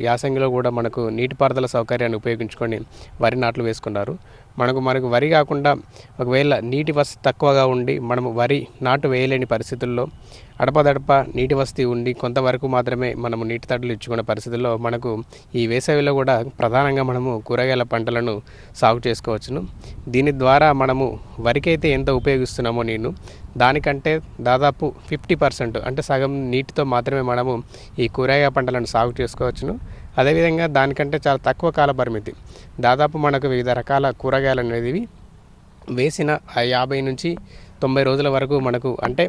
యాసంగిలో కూడా మనకు నీటిపారుదల సౌకర్యాన్ని ఉపయోగించుకొని వరి నాట్లు వేసుకున్నారు. మనకు మనకు వరి కాకుండా ఒకవేళ నీటి వసతి తక్కువగా ఉండి మనము వరి నాటు వేయలేని పరిస్థితుల్లో అడపదడప నీటి వసతి ఉండి కొంతవరకు మాత్రమే మనము నీటి తడులు ఇచ్చుకునే పరిస్థితుల్లో మనకు ఈ వేసవిలో కూడా ప్రధానంగా మనము కూరగాయల పంటలను సాగు చేసుకోవచ్చును. దీని ద్వారా మనము వరికైతే ఎంత ఉపయోగిస్తున్నామో నేను దానికంటే దాదాపు ఫిఫ్టీ పర్సెంట్ అంటే సగం నీటితో మాత్రమే మనము ఈ కూరగాయ పంటలను సాగు చేసుకోవచ్చును. అదేవిధంగా దానికంటే చాలా తక్కువ కాల పరిమితి. దాదాపు మనకు వివిధ రకాల కూరగాయలు అనేవి వేసిన యాభై నుంచి తొంభై రోజుల వరకు మనకు అంటే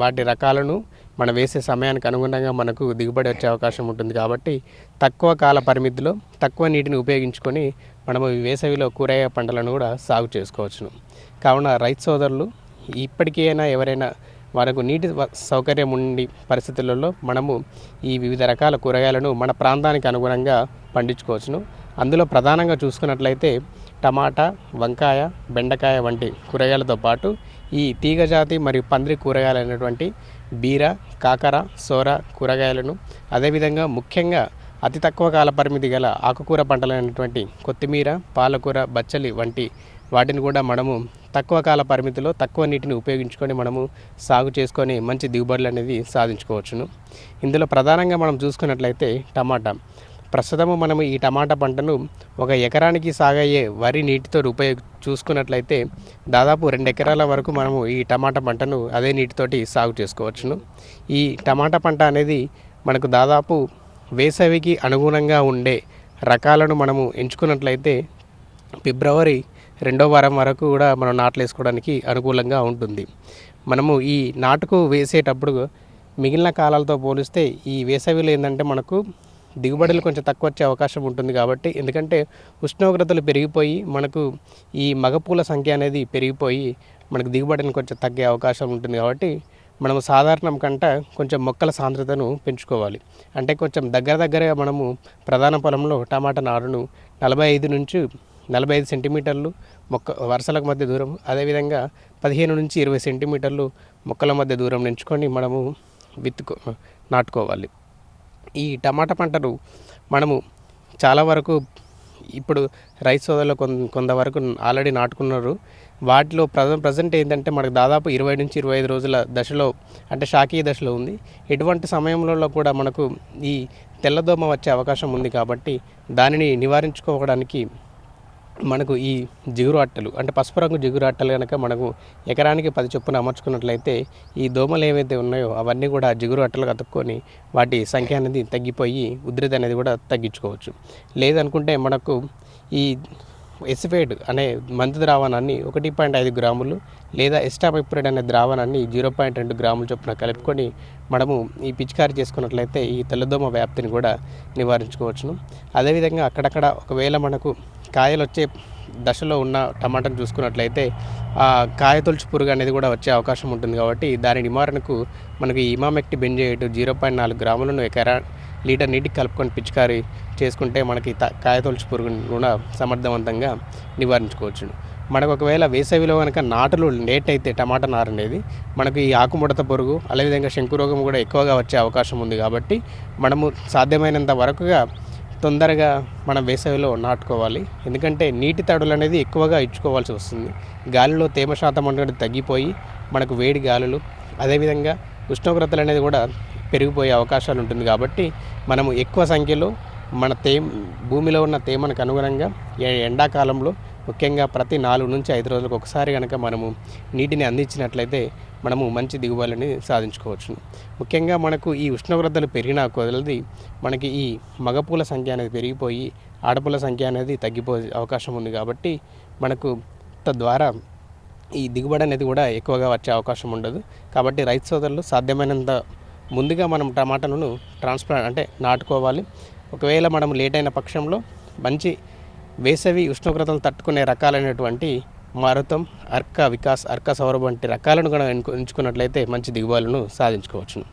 వాటి రకాలను మనం వేసే సమయానికి అనుగుణంగా మనకు దిగుబడి వచ్చే అవకాశం ఉంటుంది కాబట్టి తక్కువ కాల పరిమితిలో తక్కువ నీటిని ఉపయోగించుకొని మనము వేసవిలో కూరగాయ పంటలను కూడా సాగు చేసుకోవచ్చును. కావున రైతు సోదరులు ఇప్పటికైనా ఎవరైనా మనకు నీటి సౌకర్యం ఉండి పరిస్థితులలో మనము ఈ వివిధ రకాల కూరగాయలను మన ప్రాంతానికి అనుగుణంగా పండించుకోవచ్చును. అందులో ప్రధానంగా చూసుకున్నట్లయితే టమాటా వంకాయ బెండకాయ వంటి కూరగాయలతో పాటు ఈ తీగజాతి మరియు పందిరి కూరగాయలు అయినటువంటి బీర కాకర సోర కూరగాయలను అదేవిధంగా ముఖ్యంగా అతి తక్కువ కాల పరిమితి గల ఆకుకూర పంటలైనటువంటి కొత్తిమీర పాలకూర బచ్చలి వంటి వాటిని కూడా మనము తక్కువ కాల పరిమితిలో తక్కువ నీటిని ఉపయోగించుకొని మనము సాగు చేసుకొని మంచి దిగుబడులు అనేది సాధించుకోవచ్చును. ఇందులో ప్రధానంగా మనం చూసుకున్నట్లయితే టమాటా. ప్రస్తుతము మనము ఈ టమాటా పంటను ఒక ఎకరానికి సాగయ్యే వరి నీటితో ఉపయోగ చూసుకున్నట్లయితే దాదాపు రెండు ఎకరాల వరకు మనము ఈ టమాటా పంటను అదే నీటితోటి సాగు చేసుకోవచ్చును. ఈ టమాటా పంట అనేది మనకు దాదాపు వేసవికి అనుగుణంగా ఉండే రకాలను మనము ఎంచుకున్నట్లయితే ఫిబ్రవరి రెండో వారం వరకు కూడా మనం నాట్లు వేసుకోవడానికి అనుకూలంగా ఉంటుంది. మనము ఈ నాటుకు వేసేటప్పుడు మిగిలిన కాలాలతో పోలిస్తే ఈ వేసవిలో ఏంటంటే మనకు దిగుబడులు కొంచెం తక్కువ వచ్చే అవకాశం ఉంటుంది కాబట్టి ఎందుకంటే ఉష్ణోగ్రతలు పెరిగిపోయి మనకు ఈ మగపూల సంఖ్య అనేది పెరిగిపోయి మనకు దిగుబడిని కొంచెం తగ్గే అవకాశం ఉంటుంది కాబట్టి మనము సాధారణం కంట కొంచెం మొక్కల సాంద్రతను పెంచుకోవాలి. అంటే కొంచెం దగ్గర దగ్గరగా మనము ప్రధాన పొలంలో టమాటా నారును నలభై ఐదు నుంచి నలభై ఐదు సెంటీమీటర్లు మొక్క వరుసలకు మధ్య దూరం. అదేవిధంగా పదిహేను నుంచి ఇరవై సెంటీమీటర్లు మొక్కల మధ్య దూరం ఎంచుకొని మనము విత్తుకో నాటుకోవాలి. ఈ టమాటా పంటను మనము చాలా వరకు ఇప్పుడు రైస్ సోదరులు కొంత కొంతవరకు ఆల్రెడీ నాటుకున్నారు. వాటిలో ప్రజ ప్రజెంట్ ఏంటంటే మనకు దాదాపు ఇరవై నుంచి ఇరవై ఐదు రోజుల దశలో అంటే షాకీ దశలో ఉంది. ఎటువంటి సమయంలో కూడా మనకు ఈ తెల్లదోమ వచ్చే అవకాశం ఉంది కాబట్టి దానిని నివారించుకోవడానికి మనకు ఈ జిగురు అట్టలు అంటే పసుపు రంగు జిగురు అట్టలు కనుక మనకు ఎకరానికి పది చొప్పున అమర్చుకున్నట్లయితే ఈ దోమలు ఏవైతే ఉన్నాయో అవన్నీ కూడా జిగురు అట్టలు కతుక్కొని వాటి సంఖ్య అనేది తగ్గిపోయి ఉధృతి అనేది కూడా తగ్గించుకోవచ్చు. లేదనుకుంటే మనకు ఈ ఎసిఫేట్ అనే మందు ద్రావణాన్ని ఒకటి పాయింట్ ఐదు గ్రాములు లేదా ఎస్టాపైప్రైడ్ అనే ద్రావణాన్ని జీరో పాయింట్ రెండు గ్రాముల చొప్పున కలుపుకొని మనము ఈ పిచికారి చేసుకున్నట్లయితే ఈ తెల్లదోమ వ్యాప్తిని కూడా నివారించుకోవచ్చును. అదేవిధంగా అక్కడక్కడ ఒకవేళ మనకు కాయలు వచ్చే దశలో ఉన్న టమాటాను చూసుకున్నట్లయితే ఆ కాయ తొలుచు పురుగు అనేది కూడా వచ్చే అవకాశం ఉంటుంది కాబట్టి దాని నివారణకు మనకి ఇమామెక్టి బెంజేట్ జీరో పాయింట్ నాలుగు గ్రాములను ఎకరా లీటర్ నీటికి కలుపుకొని పిచికారి చేసుకుంటే మనకి త- కాయ తొలుచు పురుగును కూడా సమర్థవంతంగా నివారించుకోవచ్చు. మనకు ఒకవేళ వేసవిలో కనుక నాటులు లేట్ అయితే టమాటా నారు అనేది మనకు ఈ ఆకుముడత పురుగు అదేవిధంగా శంకురోగం కూడా ఎక్కువగా వచ్చే అవకాశం ఉంది కాబట్టి మనము సాధ్యమైనంత వరకుగా తొందరగా మనం వేసవిలో నాటుకోవాలి. ఎందుకంటే నీటి తడులు అనేది ఎక్కువగా ఇచ్చుకోవాల్సి వస్తుంది. గాలిలో తేమ శాతం అనేది తగ్గిపోయి మనకు వేడి గాలులు అదేవిధంగా ఉష్ణోగ్రతలు అనేది కూడా పెరిగిపోయే అవకాశాలు ఉంటుంది కాబట్టి మనము ఎక్కువ సంఖ్యలో మన తే భూమిలో ఉన్న తేమకు అనుగుణంగా ఎండాకాలంలో ముఖ్యంగా ప్రతి నాలుగు నుంచి ఐదు రోజులకు ఒకసారి కనుక మనము నీటిని అందించినట్లయితే మనము మంచి దిగుబడిని సాధించుకోవచ్చు. ముఖ్యంగా మనకు ఈ ఉష్ణోగ్రతలు పెరిగిన కొలది మనకి ఈ మగపూల సంఖ్య అనేది పెరిగిపోయి ఆడపూల సంఖ్య అనేది తగ్గిపోయే అవకాశం ఉంది కాబట్టి మనకు తద్వారా ఈ దిగుబడి అనేది కూడా ఎక్కువగా వచ్చే అవకాశం ఉండదు. కాబట్టి రైతు సోదరులు సాధ్యమైనంత ముందుగా మనం టమాటాలను ట్రాన్స్ప్లాంట్ అంటే నాటుకోవాలి. ఒకవేళ మనం లేట్ అయిన పక్షంలో మంచి వేసవి ఉష్ణోగ్రతలు తట్టుకునే రకాలైనటువంటి మారుతం అర్క వికాస్ అర్క సౌరభ్ వంటి రకాలను కూడా ఎంచుకున్నట్లయితే మంచి దిగుబడులను సాధించుకోవచ్చును.